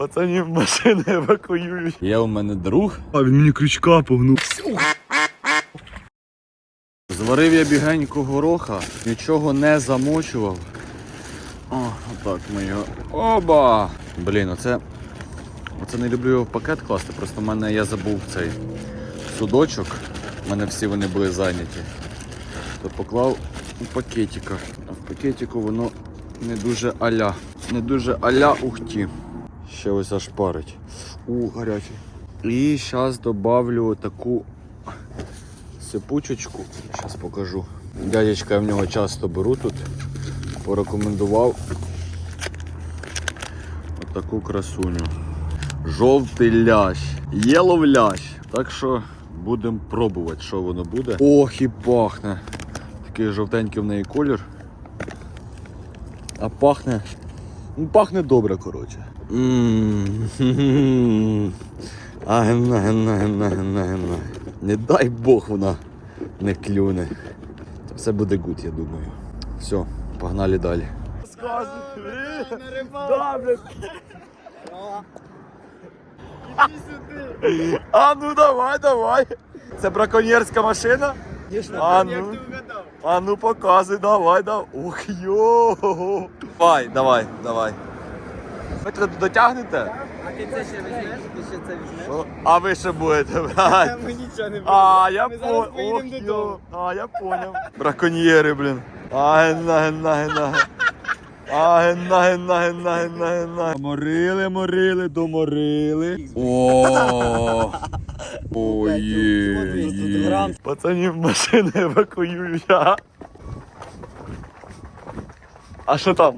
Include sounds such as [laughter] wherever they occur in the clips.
Пацанів машини евакуюють. Є у мене друг. А він мені крючка погнув. Зварив я бігенько гороха, нічого не замочував. О, отак ми його. Оба! Блін, оце. Оце не люблю його в пакет класти, просто в мене я забув цей судочок. У мене всі вони були зайняті. То поклав у пакетика. А в пакетику воно не дуже аля. Не дуже аля ухті. Ще ось аж парить. У, гарячий. І зараз добавлю таку сипучечку. Зараз покажу. Дядечка я в нього часто беру тут. Порекомендував отаку красуню. Жовтий лящ. Єлов лящ. Так що будемо пробувати, що воно буде. Ох і пахне. Такий жовтенький в неї колір. А пахне. Ну, пахне добре, коротше. М. [laughs] Агна, гна, гна, гна, гна. Не дай Бог вона не клюне. Та Все буде гуд, я думаю. Все, погнали далі. А ну давай, давай. Це браконьєрська машина? А ну, а ну показуй, давай, давай. Ух йо. Давай, давай, давай. Ви туди дотягнете? А ти це ще візьмеш? Ти ще це візьмеш? Що? А ви ще будете брати? Ми нічого не будемо. А, я Ми зараз поїдемо Ох, додому. А, я понял. Браконьєри, блін. А, гена, гена, гена. А, гена, гена, гена, гена, гена. Морили, морили, доморили. О, Ой. Пацанів машини евакуюють, а? А що там?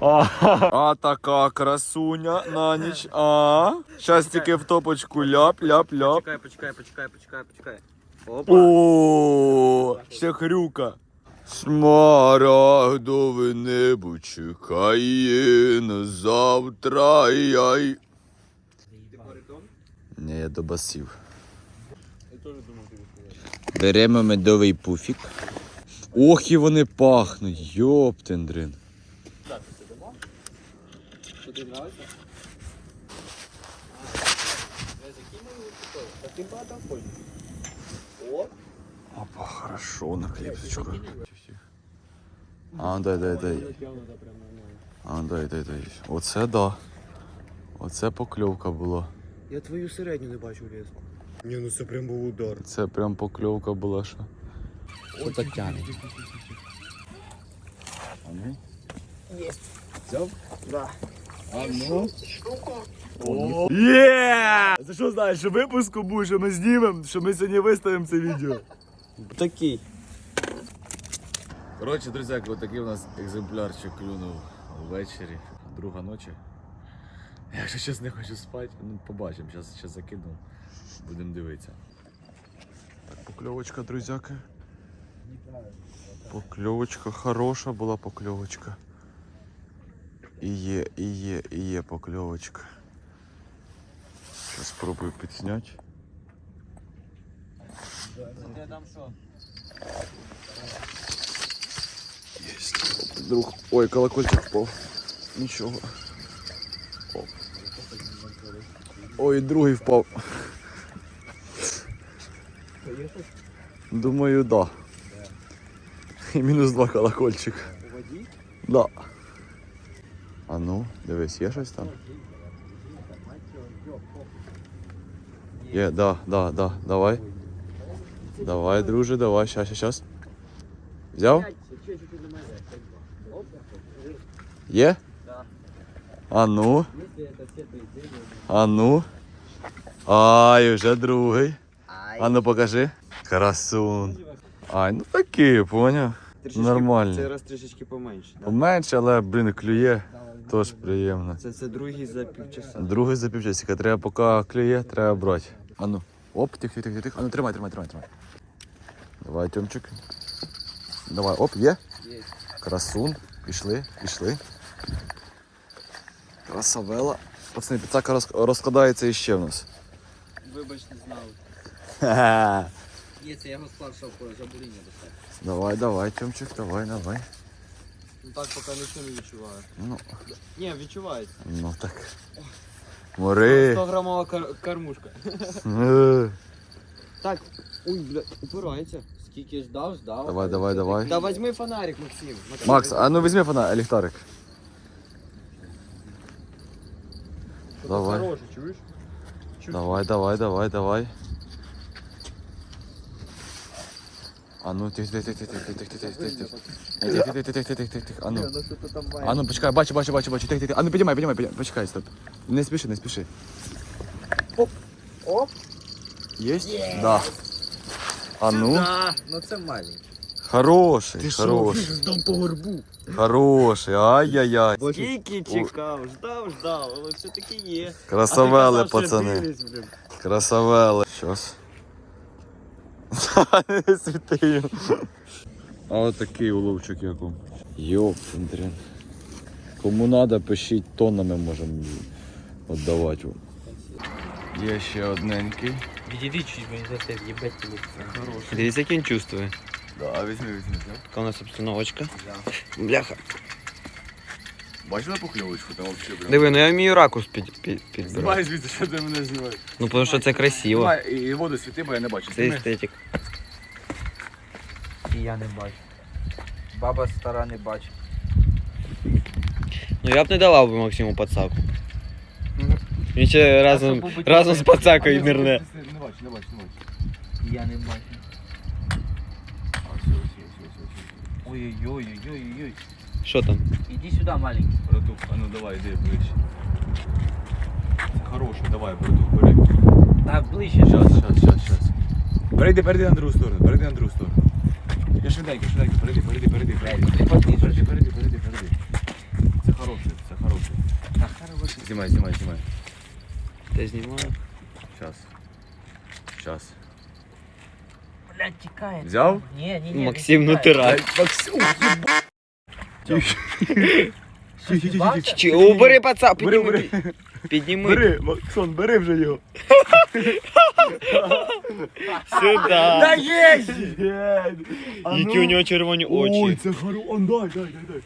А, а така красуня на ніч. А. Щас тільки в топочку ляп, ляп, ляп. Почекай, почекай, почекай, почекай, почекай. Опа. О, ще хрюка. Смарагдове небо чекає на завтра. Яй. Ні, я до басів. Беремо медовий пуфік. Ох, і вони пахнуть, йоптендрин. Опа, хорошо, на хлібчику. А, дай, дай, дай. А, дай, дай, дай. Оце да. Оце покльовка була. Я твою середню не бачу різку. Ні, ну це прям був удар. Це прям покльовка була, що. Що так тягне? А ну? Єсть. Взяв? Да. А ну? Є! Це що знаєш, що випуску буде, що ми знімемо, що ми сьогодні виставимо це відео. Такий. Коротше, друзяки, отакий у нас екземплярчик клюнув ввечері, друга ночі. Якщо чесно, не хочу спати, ну побачимо, зараз закину, будемо дивитися. Так, покльовочка, друзяки. Покльовочка хороша була покльовочка. І є, і є, і є покльовочка. Зараз спробую підзняти. Я дам що? Есть. Друг. Ой, колокольчик впав. Нічого. Оп. Ой, другий впав. Думаю, да. [laughs] І мінус два колокольчик. У воді? Да. А ну, дивись, є щось там? Є, да, да, да, давай. Давай, друже, давай, щас, щас, щас. Взяв? Ще чуть до мене. Оп. Є? Да. А ну, Якщо це все твої цілі. а ну. Ай, вже другий. Ай. А ну покажи. Красун. Ай, ну такий, поняв. Нормально. Це раз трішечки поменше. Да? Поменше, але, блін, клює. Тож приємно. Це, це другий за півчаса. Другий за півчасика. Треба поки клює, треба брати. А ну. Оп, тих, тих, тих, тих. А ну тримай, тримай, тримай, тримай. Давай, Тьомчик. Давай, оп, є. Є. Красун. Пішли, пішли. Красавела. Пацани, піцака розкладається іще в нас. Вибач, не знав. Ха-ха. [laughs] Є, це я його склав, щоб жабуріння достати. Давай, давай, Тьомчик, давай, давай. Ну так поки нічого не відчуваю. Ну, Ні, відчувається. ну так. Мори. 100 грамова кар- кормушка. [laughs] Е. Так, ой, бля, упирається. Скільки ждав, ждав. Давай, давай, давай. Да возьми фонарик, Максим. Макс, а ну візьми фона, ліхтарик. Що-то давай. Хороший, чуєш? Чуть- Давай, давай, давай, давай. А ну тих тих тих тих тих тих тих тих тих тих тих тих тих тих тих тих А ну. ну А ну почекай, бачу, бачу, бачу, бачу. Тих тих тих. А ну піднімай, піднімай, піднімай. Почекай, стоп. Не спіши, не спіши. Оп. Оп. Єсть? Да. А ну. Да, ну це маленький. Хороший, хороший, Ждав по горбу. хороший. Ай-яй-яй. Скільки чекав, ждав, ждав, але все-таки є. Красавели, А ти казав, що пацани. дивись, блін. Красавели. Щас. Не [laughs] світи. А от такий уловчик як вам. Йоп, Андрій. Кому надо, пишіть тоннами можемо віддавати вам. Є ще одненький. Відійди чуть мені за тебе, їбать тебе. Хороший. Дивіться, як він чувствує. Да, візьми, візьми. Яка у нас обстановочка. Бляха. Бачила покльовочку там взагалі? Диви, ну я вмію ракурс під, під, підбирати. Знімай звідси, що ти мене знімаєш. Ну, тому що це красиво. Знімай і воду світи, бо я не бачу. Це Зніми. естетик. І я не бачу. Баба стара не бачить. Ну я б не давав би Максиму пацаку. Він ще разом, разом з А, пацакою ні, нирне. Не бачу, не бачу, не бачу. І я не бачу. А, все, все, все, все, все. Ой-ой-ой-ой-ой-ой. Що там? Іди сюди, маленький. Братух, а ну давай, йди ближче. Це хороший, давай, братух, бери. Так, ближче. Щас, щас, щас, щас. Перейди, перейди на другу сторону, перейди на другу сторону. Я швиденько, швиденько, перейди, перейди, перейди, перейди. Блядь, припадни, Перейди, перейди, перейди, перейди. Це хороший, це хороший. Так, хороший. Знімай, знімай, знімай. Ти знімаю? Щас. Щас. Блядь, тікає. Взяв? Ні, ні, ні. Максим, ну не ти тікає. рад. Максим, Бачиш? Чи, убери пацак, Бери, підніми. бери. Підніми. Бери, Максон, бери вже його. Сюда. є! Які у нього червоні очі. це хоро... Он, дай, дай, дай, дай.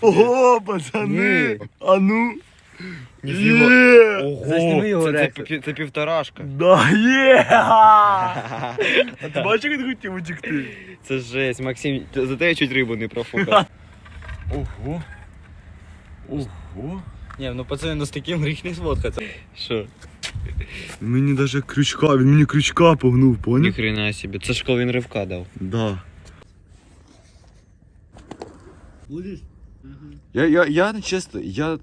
Ого, пацани! А ну! Ніфіга. Є! Ого, Засніми його, це, це, Рекса. пі- це півторашка. Да, є! А ти бачиш, як він хотів утекти? Це жесть, Максим, за те я чуть рибу не профукав. Ого. Ого. Ні, ну пацани, ну з таким гріх не сфоткаться. Що? Мені даже крючка, він мені крючка погнув, поняв? Ніхрена собі, це ж коли він ривка дав. Да. Я, я, я чесно, я,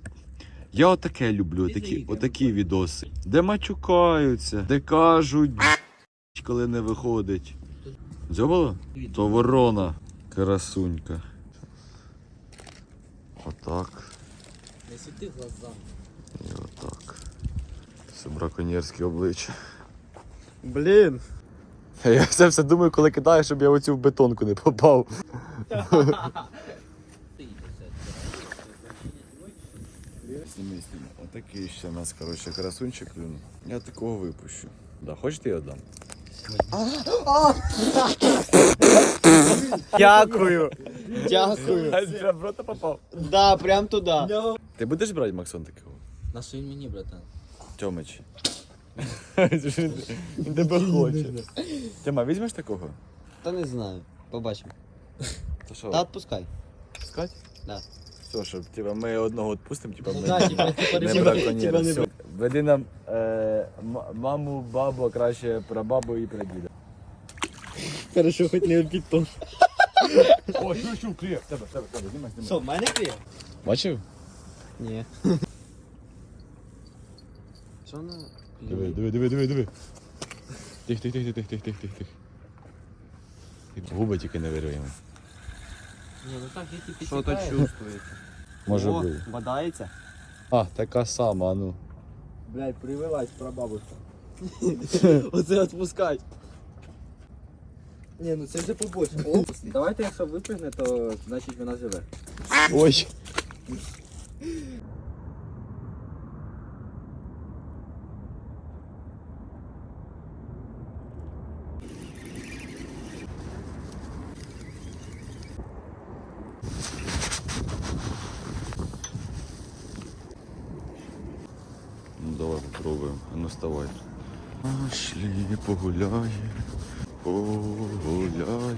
я отаке люблю, отакі, отакі відоси. Де матюкаються, де кажуть, коли не виходить. Дзьобало? То ворона, красунька. Отак. Не світи глаза. І отак. Це браконьєрське обличчя. Блін. [laughs] Я все все думаю, коли кидаю, щоб я оцю в бетонку не попав. Сніми, сніми. Отакий ще у нас, коротше, красунчик клюнув. Я такого випущу. Да, хочете я дам? Дякую. Дякую. Я в рота попав. Да, прям туди. Ти будеш брати Максон такого? На що він мені, братан? Тьомич. [laughs] Він тебе хоче. Тьома, візьмеш такого? Та не знаю. Побачимо. То що, Та відпускай. пускать? Да. Все, щоб типа, ми одного відпустимо, типа ми. Да, типа, типа, Не типа, браконьєри. не все. Веди нам е, м- маму, бабу, а краще прабабу і прадіда. Хорошо, хоч не обітон. О, що, що, кліє. Тебе, тебе, тебе, знімай, знімай. Що, в мене кліє? Бачив? Ні. Що на Диви, диви, диви, диви, диви. Тих, тих, тих, тих, тих, тих, тих, тих. Губи тільки не вирвемо. Ні, ну так, я типу Що то чувствуєте? Може О, бути. бодається? А, така сама, а ну. Блядь, привелась прабабушка. [laughs] Оце відпускать. Ні, ну це вже побольше. О, Давайте, якщо випригне, то значить вона живе. Ой. Ну давай попробуємо. А ну вставай. Пошли, погуляємо. Погуляє.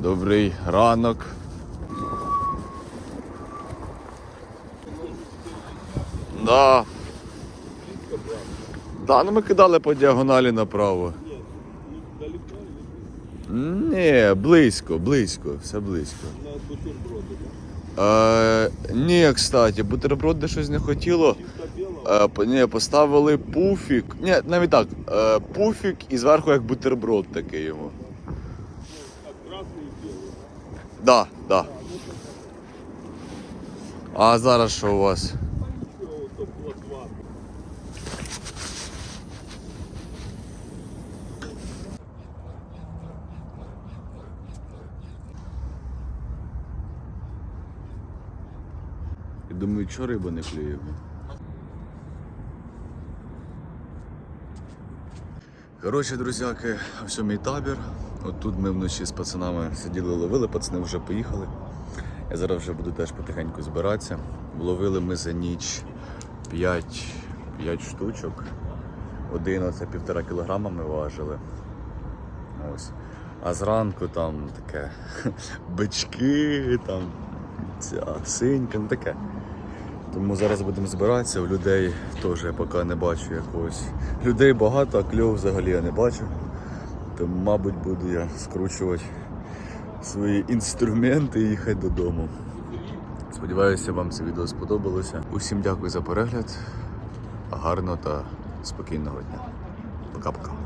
Добрий ранок. Да. Да, ну ми кидали по діагоналі направо. Ні, близько, близько, все близько. Е, ні, кстати, бутерброди щось не хотіло. Е, ні, поставили пуфік. Ні, навіть так. Е, пуфік і зверху як бутерброд такий йому. Да, да. А зараз що у вас? Думаю, чого риба не клює. Коротше, друзяки, ось мій табір. От тут ми вночі з пацанами сиділи, ловили, пацани вже поїхали. Я зараз вже буду теж потихеньку збиратися. Ловили ми за ніч 5, 5 штучок. Один оце півтора кілограма ми важили. Ось. А зранку там таке [laughs] бички, там ця синька, ну таке. Тому зараз будемо збиратися. У людей теж я поки не бачу якогось. Людей багато, а кльов взагалі я не бачу. Тому, мабуть, буду я скручувати свої інструменти і їхати додому. Сподіваюся, вам це відео сподобалося. Усім дякую за перегляд. Гарного та спокійного дня. Пока-пока.